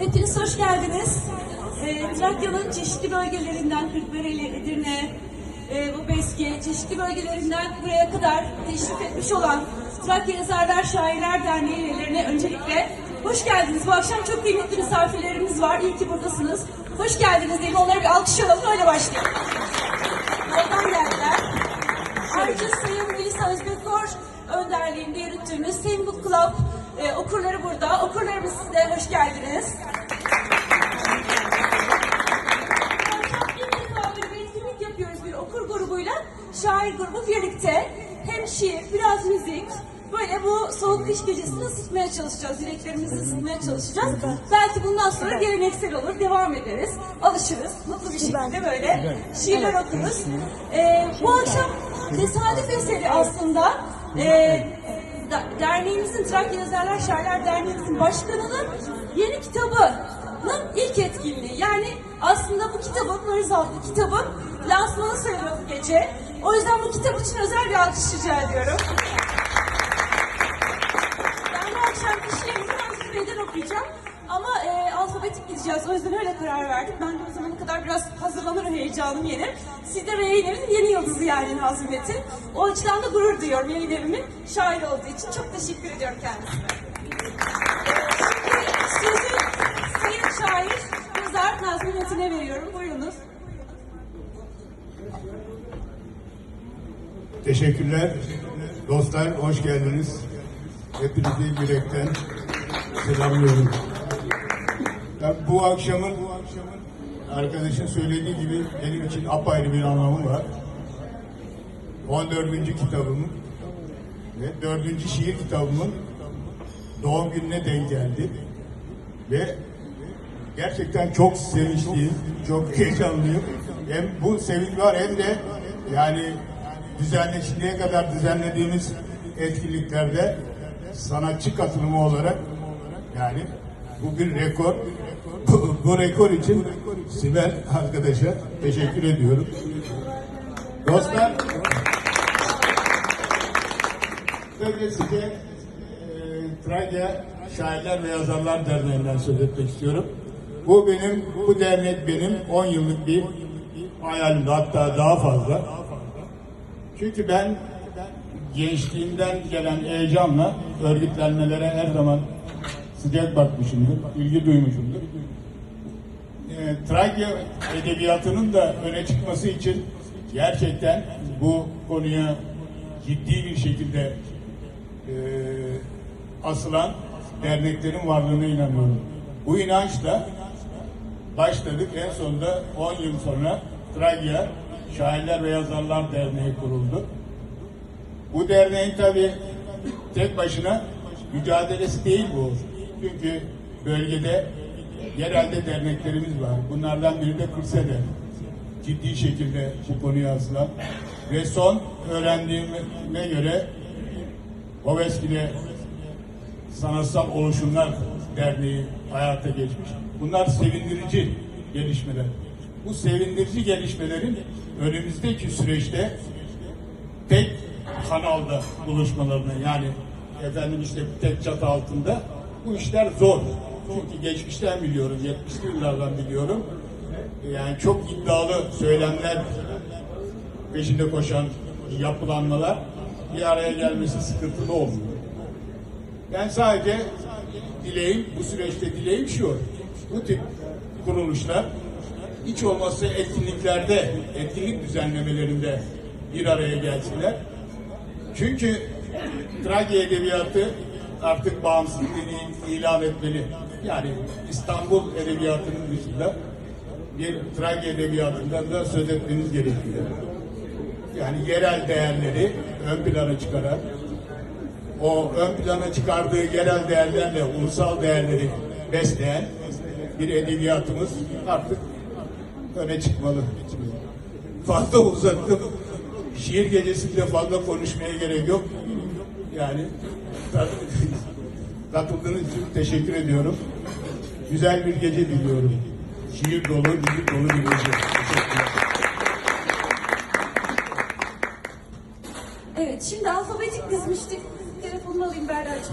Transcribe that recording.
Hepiniz hoş geldiniz. Ee, Trakya'nın çeşitli bölgelerinden Kırklareli, Edirne, e, Bubeski, çeşitli bölgelerinden buraya kadar teşrif etmiş olan Trakya Yazarlar Şairler Derneği üyelerine öncelikle hoş geldiniz. Bu akşam çok kıymetli misafirlerimiz var. İyi ki buradasınız. Hoş geldiniz diyelim. Onlara bir alkış alalım. Öyle başlayalım. Yoldan geldiler. Ayrıca Sayın Melisa Özbekor önderliğinde yürüttüğümüz Same Book Club e, okurları Şair grubu birlikte hem şiir, biraz müzik, Böyle bu soğuk kış gecesini ısıtmaya çalışacağız. Yüreklerimizi ısıtmaya çalışacağız. Belki bundan sonra geleneksel olur, devam ederiz. Alışırız. Mutlu bir şekilde böyle şiirler okuruz. Ee, bu akşam tesadüf eseri aslında e, da- derneğimizin, Trakya Yazarlar Şairler Derneğimizin başkanının yeni kitabının ilk etkinliği. Yani aslında bu kitabın, Nuriz adlı kitabın lansmanı sayılır bu gece. O yüzden bu kitap için özel bir alkış rica ediyorum. Ben bu akşam kişilerimizi ansiklopediden okuyacağım. Ama e, alfabetik gideceğiz. O yüzden öyle karar verdik. Ben de o zamana kadar biraz hazırlanırım heyecanım yenir. Siz de evinin yeni yıldızı yani Nazım Metin. O açıdan da gurur duyuyorum yayın evimin şairi olduğu için. Çok teşekkür ediyorum kendisine. Şimdi sözü Sayın Şair Nazım Metin'e veriyorum. Buyurunuz. Teşekkürler. Dostlar hoş geldiniz. Hepinizi yürekten selamlıyorum. Ya bu akşamın arkadaşın söylediği gibi benim için apayrı bir anlamı var. 14. kitabımın ve 4. şiir kitabımın doğum gününe denk geldi. Ve gerçekten çok sevinçliyim, çok heyecanlıyım. Hem bu sevinç var hem de yani düzenli şimdiye kadar düzenlediğimiz etkinliklerde sanatçı katılımı olarak yani bugün rekor bu, bu rekor için Sibel arkadaşa teşekkür ediyorum. Dostlar Önce size e, Trakya Şairler ve Yazarlar Derneği'nden söz etmek istiyorum. Bu benim, bu dernek benim 10 yıllık bir hayalimdi hatta daha fazla. Çünkü ben gençliğimden gelen heyecanla örgütlenmelere her zaman sıcak bakmışımdır, ilgi duymuşumdur. E, Trakya edebiyatının da öne çıkması için gerçekten bu konuya ciddi bir şekilde e, asılan derneklerin varlığına inanıyorum. Bu inançla başladık. En sonunda 10 yıl sonra Trakya Şairler ve Yazarlar Derneği kuruldu. Bu derneğin tabi tek başına mücadelesi değil bu. Çünkü bölgede yerelde derneklerimiz var. Bunlardan biri de Kırsede. Ciddi şekilde bu konuya asılan. Ve son öğrendiğime göre Oveski'de Sanatsal Oluşumlar Derneği hayata geçmiş. Bunlar sevindirici gelişmeler. Bu sevindirici gelişmelerin önümüzdeki süreçte tek kanalda buluşmalarını yani efendim işte tek çatı altında bu işler zor. Çünkü geçmişten biliyorum, 70'li yıllardan biliyorum. Yani çok iddialı söylemler peşinde koşan yapılanmalar bir araya gelmesi sıkıntılı olmuyor. Ben sadece dileğim, bu süreçte dileğim şu. Bu tip kuruluşlar hiç olmazsa etkinliklerde, etkinlik düzenlemelerinde bir araya gelsinler. Çünkü Trakya Edebiyatı artık bağımsızlığını ilan etmeli. Yani İstanbul Edebiyatı'nın dışında bir Trakya Edebiyatı'ndan da söz etmeniz gerekiyor. Yani yerel değerleri ön plana çıkarak o ön plana çıkardığı yerel değerlerle ulusal değerleri besleyen bir edebiyatımız artık öne çıkmalı. Fazla uzattım. Şiir gecesinde fazla konuşmaya gerek yok. Yani katıldığınız için teşekkür ediyorum. Güzel bir gece diliyorum. Şiir dolu, müzik dolu bir gece. Evet, şimdi alfabetik dizmiştik. Telefonumu alayım Berra'cığım.